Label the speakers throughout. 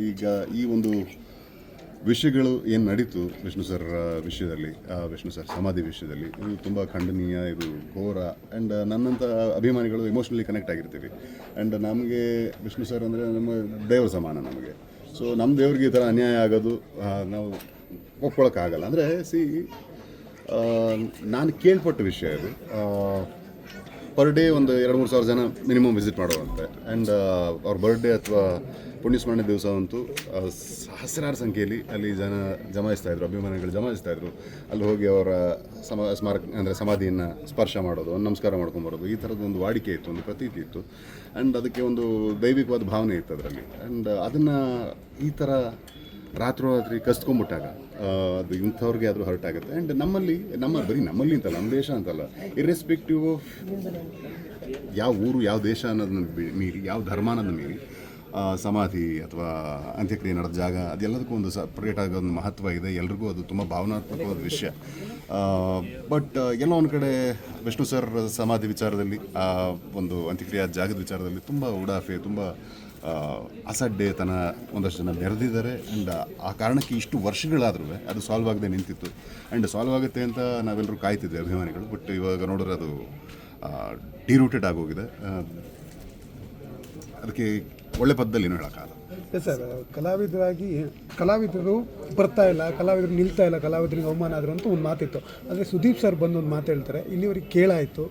Speaker 1: ಈಗ ಈ ಒಂದು ವಿಷಯಗಳು ಏನು ನಡೀತು ವಿಷ್ಣು ಸರ್ ವಿಷಯದಲ್ಲಿ ವಿಷ್ಣು ಸರ್ ಸಮಾಧಿ ವಿಷಯದಲ್ಲಿ? ಇದು ತುಂಬ ಖಂಡನೀಯ ಇದು ಘೋರ ಆ್ಯಂಡ್ ನನ್ನಂಥ ಅಭಿಮಾನಿಗಳು ಇಮೋಷ್ನಲಿ ಕನೆಕ್ಟ್ ಆಗಿರ್ತೀವಿ. ಆ್ಯಂಡ್ ನಮಗೆ ವಿಷ್ಣು ಸರ್ ಅಂದರೆ ನಮ್ಮ ದೇವರ ಸಮಾನ ನಮಗೆ. ಸೊ ನಮ್ಮ ದೇವ್ರಿಗೆ ಈ ಥರ ಅನ್ಯಾಯ ಆಗೋದು ನಾವು ಒಪ್ಕೊಳಕ್ಕಾಗಲ್ಲ. ಅಂದರೆ ಸಿ ನಾನು ಕೇಳ್ಪಟ್ಟ ವಿಷಯ ಇದು. ಆ, ಪರ್ ಡೇ ಒಂದು ಎರಡು, ಮೂರು ಸಾವಿರ ಜನ ಮಿನಿಮಮ್ ವಿಸಿಟ್ ಮಾಡೋರಂತೆ. ಆ್ಯಂಡ್ ಅವ್ರ ಬರ್ಡೇ ಅಥವಾ ಪುಣ್ಯಸ್ಮರಣೆ ದಿವಸ ಅಂತೂ ಸಹಸ್ರಾರು ಸಂಖ್ಯೆಯಲ್ಲಿ ಅಲ್ಲಿ ಜನ ಜಮಾಯಿಸ್ತಾ ಇದ್ರು, ಅಭಿಮಾನಿಗಳು ಜಮಾಯಿಸ್ತಾ ಇದ್ರು. ಅಲ್ಲಿ ಹೋಗಿ ಅವರ ಸಮ, ಸ್ಮಾರಕ, ಅಂದರೆ ಸಮಾಧಿಯನ್ನು ಸ್ಪರ್ಶ ಮಾಡೋದು, ಒಂದು ನಮಸ್ಕಾರ ಮಾಡ್ಕೊಂಬರೋದು ಈ ಥರದ ಒಂದು ವಾಡಿಕೆ ಇತ್ತು, ಒಂದು ಪ್ರತೀತಿ ಇತ್ತು. ಆ್ಯಂಡ್ ಅದಕ್ಕೆ ಒಂದು ದೈವಿಕವಾದ ಭಾವನೆ ಇತ್ತು ಅದರಲ್ಲಿ. ಆ್ಯಂಡ್ ಅದನ್ನು ಈ ಥರ ರಾತ್ರೋರಾತ್ರಿ ಕಸ್ಕೊಂಬಿಟ್ಟಾಗ ಆ, ಅದು ಇಂಥವ್ರಿಗೆ ಆದರೂ ಹರ್ಟ್ ಆಗುತ್ತೆ. ಆ್ಯಂಡ್ ನಮ್ಮಲ್ಲಿ ನಮ್ಮ ಬರೀ ನಮ್ಮಲ್ಲಿ ಅಂತಲ್ಲ ನಮ್ಮ ದೇಶ ಅಂತಲ್ಲ ಇರ್ರೆಸ್ಪೆಕ್ಟಿವ್ ಆಫ್ ಯಾವ ಊರು ಯಾವ ದೇಶ ಅನ್ನೋದನ್ನ ಮೀರಿ ಯಾವ ಧರ್ಮ ಅನ್ನೋದನ್ನ ಮೀರಿ ಸಮಾಧಿ ಅಥವಾ ಅಂತ್ಯಕ್ರಿಯೆ ನಡೆದ ಜಾಗ ಅದೆಲ್ಲದಕ್ಕೂ ಒಂದು ಸಪ್ರೇಟ್ ಆಗೋ ಒಂದು ಮಹತ್ವ ಇದೆ. ಎಲ್ರಿಗೂ ಅದು ತುಂಬ ಭಾವನಾತ್ಮಕವಾದ ವಿಷಯ. ಬಟ್ ಎಲ್ಲೋ ಒಂದು ಕಡೆ ವಿಷ್ಣು ಸರ್ ಸಮಾಧಿ ವಿಚಾರದಲ್ಲಿ ಒಂದು ಅಂತ್ಯಕ್ರಿಯೆ ಜಾಗದ ವಿಚಾರದಲ್ಲಿ ತುಂಬ ಉಡಾಫೆ ತುಂಬ ಅಸಡ್ಡೆತನ ಒಂದಷ್ಟು ಜನ ಬೆರೆದಿದ್ದಾರೆ ಆ್ಯಂಡ್ ಆ ಕಾರಣಕ್ಕೆ ಇಷ್ಟು ವರ್ಷಗಳಾದ್ರೂ ಅದು ಸಾಲ್ವ್ ಆಗದೆ ನಿಂತಿತ್ತು. ಆ್ಯಂಡ್ ಸಾಲ್ವ್ ಆಗುತ್ತೆ ಅಂತ ನಾವೆಲ್ಲರೂ ಕಾಯ್ತಿದ್ವಿ ಅಭಿಮಾನಿಗಳು ಬಟ್ ಇವಾಗ ನೋಡಿದ್ರೆ ಅದು ಡಿರೂಟೆಡ್ ಆಗೋಗಿದೆ. ಅದಕ್ಕೆ ಒಳ್ಳೆ ಪದದಲ್ಲಿ ಏನು ಹೇಳೋಕ್ಕಾಗಲ್ಲ.
Speaker 2: ಸರ್ ಕಲಾವಿದರಾಗಿ, ಕಲಾವಿದರು ಬರ್ತಾ ಇಲ್ಲ, ಕಲಾವಿದರು ನಿಲ್ತಾ ಇಲ್ಲ, ಕಲಾವಿದರಿಗೆ ಅವಮಾನ ಆದರು ಅಂತ ಒಂದು ಮಾತಿತ್ತು. ಆದರೆ ಸುದೀಪ್ ಸರ್ ಬಂದು ಒಂದು ಮಾತು ಹೇಳ್ತಾರೆ, ಇಲ್ಲಿವರಿಗೆ ಕೇಳಾಯಿತು.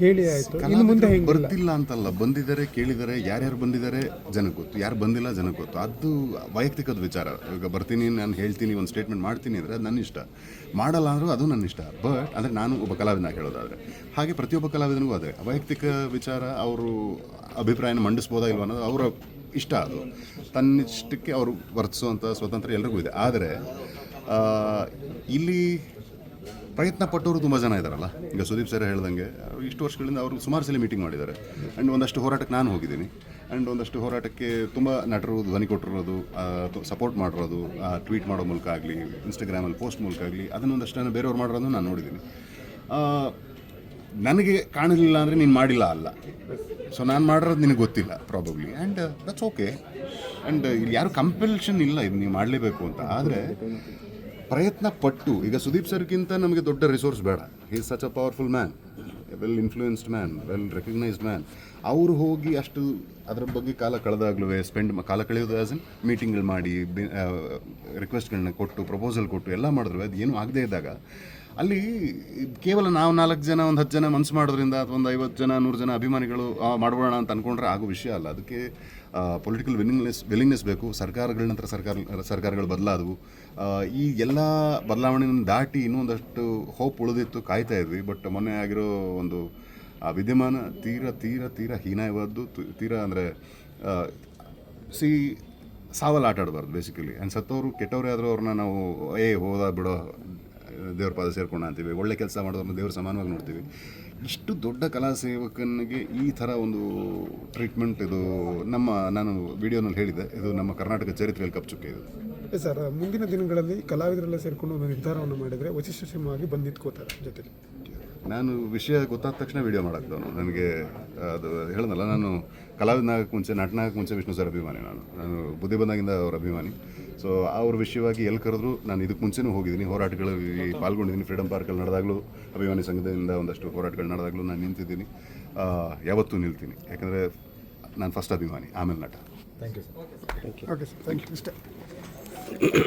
Speaker 2: ಹೇಳಿ ಆಯಿತು. ಇನ್ನು ಮುಂದೆ ಹೆಂಗೆ
Speaker 1: ಬರ್ತಿಲ್ಲ ಅಂತಲ್ಲ ಬಂದಿದ್ದಾರೆ ಕೇಳಿದರೆ ಯಾರ್ಯಾರು ಬಂದಿದ್ದಾರೆ ಜನ ಗೊತ್ತು. ಯಾರು ಬಂದಿಲ್ಲ ಜನ ಗೊತ್ತು. ಅದು ವೈಯಕ್ತಿಕದ ವಿಚಾರ. ಈಗ ಬರ್ತೀನಿ ನಾನು ಹೇಳ್ತೀನಿ ಒಂದು ಸ್ಟೇಟ್ಮೆಂಟ್ ಮಾಡ್ತೀನಿ ಅಂದರೆ ಅದು ನನ್ನ ಇಷ್ಟ. ಮಾಡಲ್ಲ ಅಂದರೂ ಅದು ನನ್ನ ಇಷ್ಟ. ಬಟ್ ಅಂದರೆ ನಾನು ಒಬ್ಬ ಕಲಾವಿದನ ಹೇಳೋದಾದರೆ. ಹಾಗೆ ಪ್ರತಿಯೊಬ್ಬ ಕಲಾವಿದನಿಗೂ ಅದೇ. ವೈಯಕ್ತಿಕ ವಿಚಾರ ಅವರು ಅಭಿಪ್ರಾಯನ ಮಂಡಿಸ್ಬೋದಾ ಇಲ್ವ ಅನ್ನೋದು ಅವರ ಇಷ್ಟ ಅದು. ತನ್ನಿಷ್ಟಕ್ಕೆ ಅವರು ವರ್ತಿಸುವಂಥ ಸ್ವತಂತ್ರ ಎಲ್ರಿಗೂ ಇದೆ. ಆದರೆ ಇಲ್ಲಿ ಪ್ರಯತ್ನ ಪಟ್ಟವರು ತುಂಬ ಜನ ಇದ್ದಾರಲ್ಲ ಈಗ ಸುದೀಪ್ ಸರ್ ಹೇಳ್ದಂಗೆ ಇಷ್ಟು ವರ್ಷಗಳಿಂದ ಅವರು ಸುಮಾರು ಸಲ ಮೀಟಿಂಗ್ ಮಾಡಿದ್ದಾರೆ. ಆ್ಯಂಡ್ ಒಂದಷ್ಟು ಹೋರಾಟಕ್ಕೆ ನಾನು ಹೋಗಿದ್ದೀನಿ. ಆ್ಯಂಡ್ ಒಂದಷ್ಟು ಹೋರಾಟಕ್ಕೆ ತುಂಬ ನಟರು ಧ್ವನಿ ಕೊಟ್ಟಿರೋದು ಸಪೋರ್ಟ್ ಮಾಡಿರೋದು ಟ್ವೀಟ್ ಮಾಡೋ ಮೂಲಕ ಆಗಲಿ ಇನ್ಸ್ಟಾಗ್ರಾಮಲ್ಲಿ ಪೋಸ್ಟ್ ಮೂಲಕ ಆಗಲಿ ಅದನ್ನೊಂದಷ್ಟು ಜನ ಬೇರೆಯವ್ರು ಮಾಡಿರೋದನ್ನು ನಾನು ನೋಡಿದ್ದೀನಿ. ನನಗೆ ಕಾಣಲಿಲ್ಲ ಅಂದರೆ ನೀನು ಮಾಡಿಲ್ಲ ಅಲ್ಲ. ಸೊ ನಾನು ಮಾಡಿರೋದು ನಿನಗೆ ಗೊತ್ತಿಲ್ಲ probably and that's okay and ಇಲ್ಲಿ ಯಾರು ಕಂಪಲ್ಷನ್ ಇಲ್ಲ, ಇದು ನೀವು ಮಾಡಲೇಬೇಕು ಅಂತ. ಆದರೆ ಪ್ರಯತ್ನ ಪಟ್ಟು ಈಗ ಸುದೀಪ್ ಸರ್ಗಿಂತ ನಮಗೆ ದೊಡ್ಡ ರಿಸೋರ್ಸ್ ಬೇಡ. Is such a powerful man well influenced man well recognised man ಅವರು ಹೋಗಿ ಅಷ್ಟು ಅದರ ಬಗ್ಗೆ ಕಾಲ ಕಳೆದಾಗ್ಲೂ ಸ್ಪೆಂಡ್ ಕಾಲ ಕಳೆಯೋದು ಆಸ್ ಇನ್ ಮೀಟಿಂಗ್ಗಳು ಮಾಡಿ ರಿಕ್ವೆಸ್ಟ್ಗಳನ್ನ ಕೊಟ್ಟು ಪ್ರಪೋಸಲ್ ಕೊಟ್ಟು, ಎಲ್ಲ ಮಾಡಿದ್ರು. ಅದು ಏನೂ ಆಗದೇ ಇದ್ದಾಗ ಅಲ್ಲಿ ಕೇವಲ ನಾವು ನಾಲ್ಕು ಜನ, ಒಂದು ಹತ್ತು ಜನ ಮನಸ್ಸು ಮಾಡೋದ್ರಿಂದ ಅಥವಾ ಒಂದು ಐವತ್ತು ಜನ, ನೂರು ಜನ ಅಭಿಮಾನಿಗಳು ಮಾಡ್ಬೋಣ ಅಂತ ಅಂದ್ಕೊಂಡ್ರೆ ಆಗೋ ವಿಷಯ ಅಲ್ಲ. ಅದಕ್ಕೆ ಪೊಲಿಟಿಕಲ್ ವಿಲ್ಲಿಂಗ್ನೆಸ್ ವಿಲಿಂಗ್ನೆಸ್ ಬೇಕು. ಸರ್ಕಾರಗಳ ನಂತರ ಸರ್ಕಾರ, ಸರ್ಕಾರಗಳು ಬದಲಾದವು. ಈ ಎಲ್ಲ ಬದಲಾವಣೆಯನ್ನು ದಾಟಿ ಇನ್ನೂ ಒಂದಷ್ಟು ಹೋಪ್ ಉಳಿದಿತ್ತು, ಕಾಯ್ತಾ ಇದ್ವಿ. ಬಟ್ ಮೊನ್ನೆ ಆಗಿರೋ ಒಂದು, ಆ, ವಿದ್ಯಮಾನ ತೀರ ತೀರ ತೀರ ಹೀನಾಯವಾದ್ದು ತೀರ ಅಂದರೆ ಸಿ ಸಾವಲ್ಲಿ ಆಟಾಡಬಾರ್ದು ಬೇಸಿಕಲಿ ಆ್ಯಂಡ್ ಸತ್ತವರು ಕೆಟ್ಟವರೇ ಆದರೂ ಅವ್ರನ್ನ ನಾವು, ಏ, ಹೋದ ಬಿಡೋ ದೇವ್ರ ಪಾದ ಸೇರ್ಕೊಂಡು ಅಂತೀವಿ. ಒಳ್ಳೆ ಕೆಲಸ ಮಾಡೋದನ್ನು ದೇವ್ರ ಸಮಾನವಾಗಿ ನೋಡ್ತೀವಿ. ಇಷ್ಟು ದೊಡ್ಡ ಕಲಾ ಸೇವಕನಿಗೆ ಈ ಥರ ಒಂದು ಟ್ರೀಟ್ಮೆಂಟ್ ಇದು ನಮ್ಮ ನಾನು ವಿಡಿಯೋನಲ್ಲಿ ಹೇಳಿದ್ದೆ. ಇದು ನಮ್ಮ ಕರ್ನಾಟಕ ಚರಿತ್ರೆಯಲ್ಲಿ ಕಪ್ಚುಕ್ಕೆ ಇದು.
Speaker 2: ಸರ್ ಮುಂದಿನ ದಿನಗಳಲ್ಲಿ ಕಲಾವಿದರೆಲ್ಲ ಸೇರಿಕೊಂಡು ಒಂದು ನಿರ್ಧಾರವನ್ನು ಮಾಡಿದರೆ ವಶಿಷ್ಠ ಸಿಂಹವಾಗಿ ಜೊತೆಗೆ ನಿಂತ್ಕೋತಾರೆ
Speaker 1: ನಾನು ವಿಷಯ ಗೊತ್ತಾದ ತಕ್ಷಣ ವಿಡಿಯೋ ಮಾಡಾಕ್ತವನು ನನಗೆ ಅದು ಹೇಳಿದ್ನಲ್ಲ ನಾನು ಕಲಾವಿದನಾಗಕ್ಕೆ ಮುಂಚೆ ನಟನಾಗಕ್ಕೆ ಮುಂಚೆ ವಿಷ್ಣು ಸರ್ ಅಭಿಮಾನಿ ನಾನು. ನಾನು ಬುದ್ಧಿ ಬಂದಾಗಿಂದ ಅವ್ರ ಅಭಿಮಾನಿ. ಸೊ ಅವ್ರ ವಿಷಯವಾಗಿ ಎಲ್ಲಿ ಕರೆದ್ರು ನಾನು ಇದಕ್ಕೆ ಮುಂಚೆನೂ ಹೋಗಿದ್ದೀನಿ. ಹೋರಾಟಗಳಲ್ಲಿ ಪಾಲ್ಗೊಂಡಿದ್ದೀನಿ. ಫ್ರೀಡಮ್ ಪಾರ್ಕಲ್ಲಿ ನಡೆದಾಗಲೂ ಅಭಿಮಾನಿ ಸಂಘದಿಂದ ಒಂದಷ್ಟು ಹೋರಾಟಗಳು ನಡೆದಾಗಲೂ ನಾನು ನಿಂತಿದ್ದೀನಿ. ಆ, ಯಾವತ್ತೂ ನಿಲ್ತೀನಿ. ಯಾಕಂದರೆ ನಾನು ಫಸ್ಟ್ ಅಭಿಮಾನಿ ಆಮೇಲೆ ನಟ.
Speaker 2: Thank you okay sir thank you ಇಷ್ಟೇ